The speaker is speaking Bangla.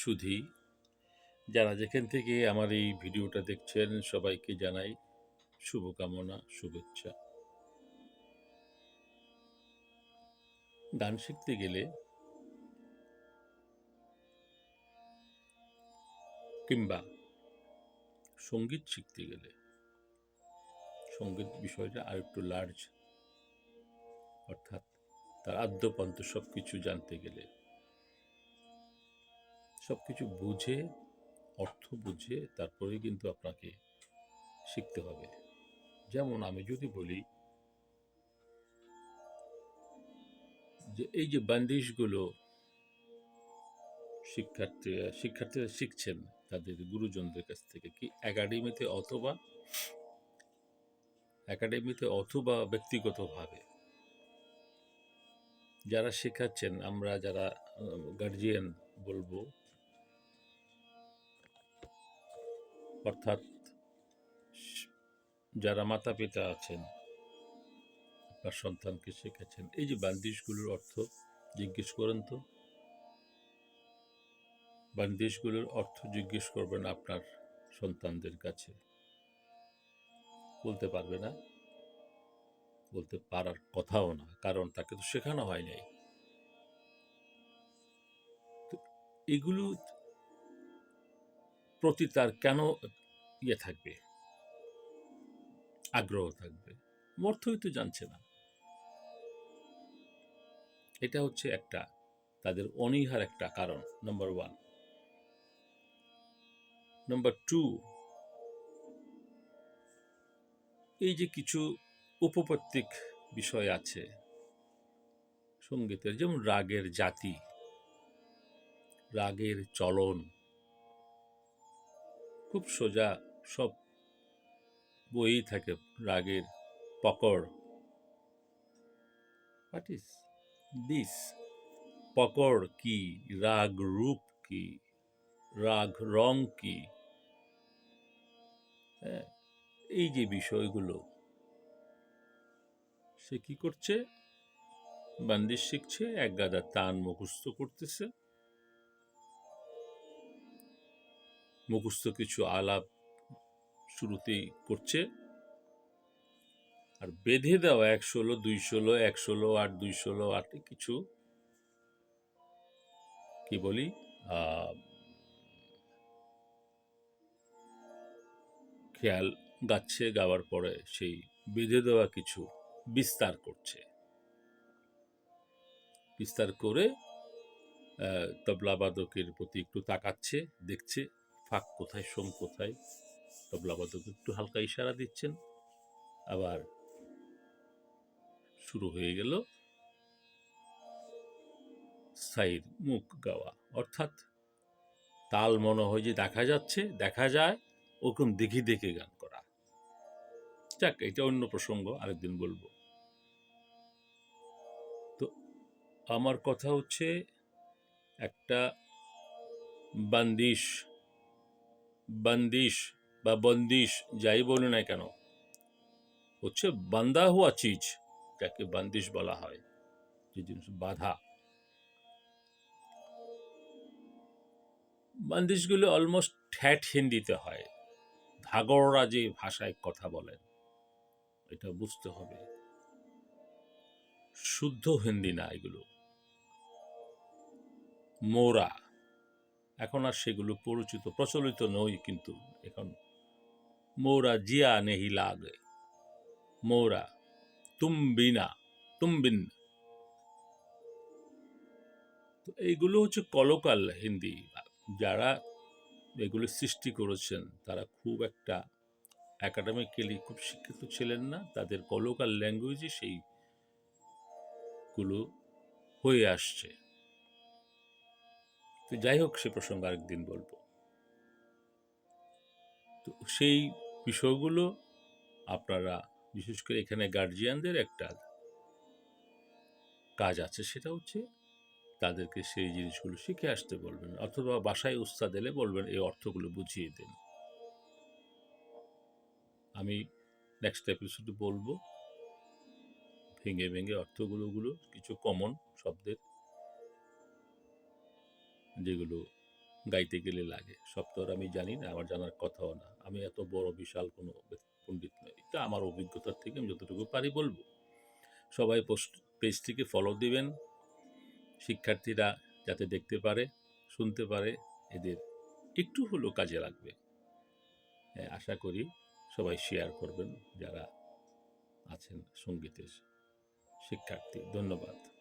সুধী। যারা যেখান থেকে আমার এই ভিডিওটা দেখছেন, সবাইকে জানাই শুভকামনা, শুভেচ্ছা। গান শিখতে গেলে কিংবা সংগীত শিখতে গেলে, সংগীত বিষয়টা আর একটু লার্জ অর্থাৎ তার আদ্যপান্ত সব কিছু জানতে গেলে সব কিছু বুঝে, অর্থ বুঝে তারপরে কিন্তু আপনাকে শিখতে হবে। যেমন আমি যদি বলি যে এই যে বান্দিশগুলো শিক্ষার্থীরা শিক্ষার্থীরা শিখছেন তাদের গুরুজনদের কাছ থেকে কি একাডেমিতে অথবা একাডেমিতে অথবা ব্যক্তিগতভাবে যারা শেখাচ্ছেন, আমরা যারা গার্জিয়ান বলব অর্থাৎ যারা মাতা পিতা আছেন আপনার সন্তানকে শেখাচ্ছেন এই যে বান্দিশগুলোর অর্থ জিজ্ঞেস করেন তো? বান্দিশগুলোর অর্থ জিজ্ঞেস করবেন আপনার সন্তানদের কাছে। বলতে পারবে না? বলতে পারার কথাও না, কারণ তাকে তো শেখানো হয় নাই। এগুলো প্রতি তার কেন ইয়ে থাকবে? আগ্রহ থাকবে? অর্থই তো জানছে না। এটা হচ্ছে একটা তাদের অনীহার একটা কারণ নাম্বার ওয়ান নাম্বার টু এই যে কিছু উপপত্তিক বিষয় আছে, সঙ্গীতের, যেমন রাগের জাতি, রাগের চলন খুব সোজা, সব বইই থাকে রাগের পকড়। হোয়াট ইজ দিস পকড় কি? রাগ রূপ কি? রাগ রং কি? হ্যাঁ এই যে বিষয়গুলো। সে কি করছে? বান্দিশ শিখছে, এক গাদা তান মুখস্থ করতেছে। মুখস্থ কিছু আলাপ শুরুতেই করছে। আর বেঁধে দেওয়া এক ষোলো, দুই ষোলো, এক ষোলো, আট, দুই ষোলো, আট কিছু। কি বলি? খেয়াল গাচ্ছে গাওয়ার পরে সেই বেঁধে দেওয়া কিছু বিস্তার করছে। বিস্তার করে তবলাবাদকের প্রতি একটু তাকাচ্ছে, দেখছে। ফাঁক কোথায়, সোম কোথায়? তবলাবাদক একটু হালকা ইশারা দিচ্ছেন। আবার শুরু হয়ে গেল সাইর মুখ গাওয়া। অর্থাৎ তাল মনে হয় যে দেখা যাচ্ছে, দেখা যায়, ওরকম দেখি দেখে গান করা। যাক, এটা অন্য প্রসঙ্গ, আরেকদিন বলব। তো আমার কথা হচ্ছে একটা বান্দিশ বান্দিশ বা বন্দিশ যাই বলি না কেন, হচ্ছে বান্দা হওয়া চিজ, যাকে বান্দিশ বলা হয়, যে জিনিস বাধা। বান্দিশগুলো অলমোস্ট ঠ্যাট হিন্দিতে হয় ধাগররা যে ভাষায় কথা বলেন, এটা বুঝতে হবে। শুদ্ধ হিন্দি না এগুলো। মোরা এখন আর সেগুলো পরিচিত, প্রচলিত নই কিন্তু এখন। মৌরা জিয়া নেহি লাগে। মোরা তুমবিনা তুমবিন তো এইগুলো হচ্ছে কলকাল হিন্দি। যারা এগুলো সৃষ্টি করেছেন, তারা খুব একটা একাডেমিক্যালি খুব শিক্ষিত ছিলেন না। তাদের কলোকাল ল্যাঙ্গুয়েজে সেইগুলো হয়ে আসছে। তো যাই হোক, সে প্রসঙ্গ আরেকদিন বলব। তো সেই বিষয়গুলো আপনারা, বিশেষ করে এখানে গার্জিয়ানদের একটা কাজ আছে, সেটা হচ্ছে তাদেরকে সেই জিনিসগুলো শিখে আসতে বলবেন, অথবা বাসায় উস্তাদ এলে বলবেন, এই অর্থগুলো বুঝিয়ে দিন। আমি নেক্সট এপিসোডে বলব, ভেঙে ভেঙে অর্থগুলোগুলো কিছু কমন শব্দের যেগুলো গাইতে গেলে লাগে। সব তো আর আমি জানি না আমার জানার কথাও না। আমি এত বড় বিশাল কোনো পণ্ডিত নই। এটা আমার অভিজ্ঞতার থেকে আমি যতটুকু পারি বলব। সবাই পোস্ট পেজটিকে ফলো দিবেন। শিক্ষার্থীরা যাতে দেখতে পারে শুনতে পারে এদের একটু হলেও কাজে লাগবে। হ্যাঁ, আশা করি সবাই শেয়ার করবেন যারা আছেন সঙ্গীতের শিক্ষার্থী। ধন্যবাদ।